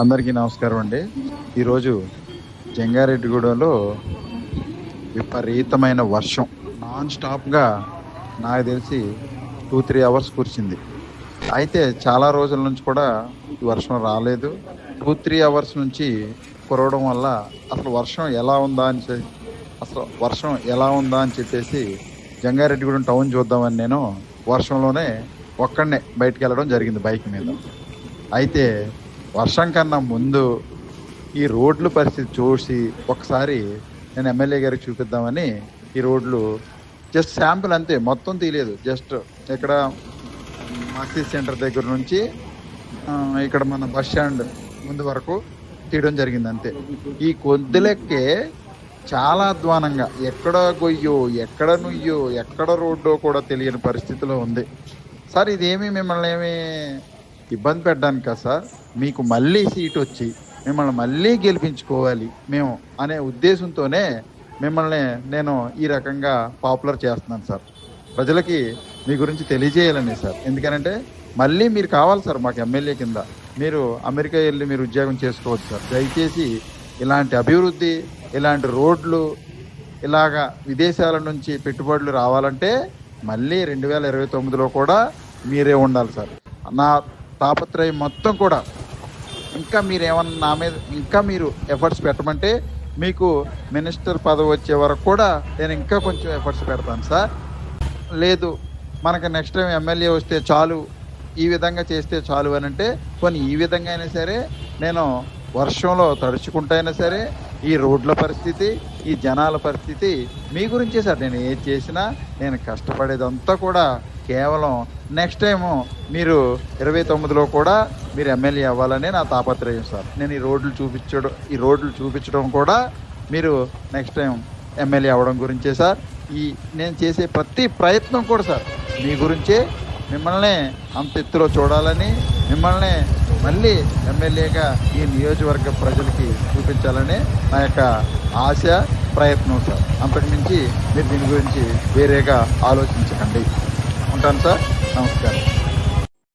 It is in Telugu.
అందరికీ నమస్కారం అండి. ఈరోజు జంగారెడ్డిగూడెంలో విపరీతమైన వర్షం. నాన్ స్టాప్గా నాకు తెలిసి టూ త్రీ అవర్స్ కురిసింది అయితే చాలా రోజుల నుంచి కూడా ఈ వర్షం రాలేదు. టూ త్రీ అవర్స్ నుంచి కురవడం వల్ల అసలు వర్షం ఎలా ఉందా అని అసలు వర్షం ఎలా ఉందా అని చెప్పేసి జంగారెడ్డిగూడెం టౌన్ చూద్దామని నేను వర్షంలోనే ఒక్కడనే బయటికి వెళ్ళడం జరిగింది బైక్ మీద. అయితే వర్షం కన్నా ముందు ఈ రోడ్ల పరిస్థితి చూసి ఒకసారి నేను ఎమ్మెల్యే గారికి చూపిద్దామని ఈ రోడ్లు జస్ట్ శాంపుల్ అంతే మొత్తం తీయలేదు. జస్ట్ ఇక్కడ మసీద్ సెంటర్ దగ్గర నుంచి ఇక్కడ మన బస్ స్టాండ్ ముందు వరకు తీయడం జరిగింది అంతే. ఈ కొద్దిలెక్కే చాలా అధ్వానంగా ఎక్కడ గొయ్యో ఎక్కడ నుయ్యో ఎక్కడ రోడ్డో కూడా తెలియని పరిస్థితిలో ఉంది. సార్ ఇదేమి మిమ్మల్ని ఏమి ఇబ్బంది పెట్టడానికి సార్. మీకు మళ్ళీ సీట్ వచ్చి మిమ్మల్ని మళ్ళీ గెలిపించుకోవాలి మేము అనే ఉద్దేశంతోనే మిమ్మల్ని నేను ఈ రకంగా పాపులర్ చేస్తున్నాను సార్. ప్రజలకి మీ గురించి తెలియజేయాలని సార్. ఎందుకనంటే మళ్ళీ మీరు కావాలి సార్ మాకు ఎమ్మెల్యే కింద. మీరు అమెరికా వెళ్ళి మీరు ఉద్యోగం చేసుకోవచ్చు సార్. దయచేసి ఇలాంటి అభివృద్ధి ఇలాంటి రోడ్లు ఇలాగా విదేశాల నుంచి పెట్టుబడులు రావాలంటే మళ్ళీ రెండు వేల ఇరవై తొమ్మిదిలో కూడా మీరే ఉండాలి సార్. నా తాపత్రయం మొత్తం కూడా. ఇంకా మీరు ఏమన్నా నా మీద ఇంకా మీరు ఎఫర్ట్స్ పెట్టమంటే మీకు మినిస్టర్ పదవి వచ్చే వరకు కూడా నేను ఇంకా కొంచెం ఎఫర్ట్స్ పెడతాను సార్. లేదు మనకు నెక్స్ట్ టైం ఎమ్మెల్యే వస్తే చాలు ఈ విధంగా చేస్తే చాలు అని అంటే కొన్ని ఈ విధంగా అయినా సరే నేను వర్షంలో తడుచుకుంటా అయినా సరే ఈ రోడ్ల పరిస్థితి ఈ జనాల పరిస్థితి మీ గురించే సార్ నేను ఏది చేసినా నేను కష్టపడేదంతా కూడా కేవలం నెక్స్ట్ టైము మీరు ఇరవై తొమ్మిదిలో కూడా మీరు ఎమ్మెల్యే అవ్వాలనే నా తాపత్రయం సార్. నేను ఈ రోడ్లు చూపించడం ఈ రోడ్లు చూపించడం కూడా మీరు నెక్స్ట్ టైం ఎమ్మెల్యే అవ్వడం గురించే సార్. ఈ నేను చేసే ప్రతి ప్రయత్నం కూడా సార్ మీ గురించే. మిమ్మల్ని అంత ఎత్తులో చూడాలని మిమ్మల్ని మళ్ళీ ఎమ్మెల్యేగా ఈ నియోజకవర్గ ప్రజలకి చూపించాలని నా యొక్క ఆశ ప్రయత్నం సార్. అంతకుమించి మీరు దీని గురించి వేరేగా ఆలోచించకండి. ఉంటాను సార్. నమస్కారం.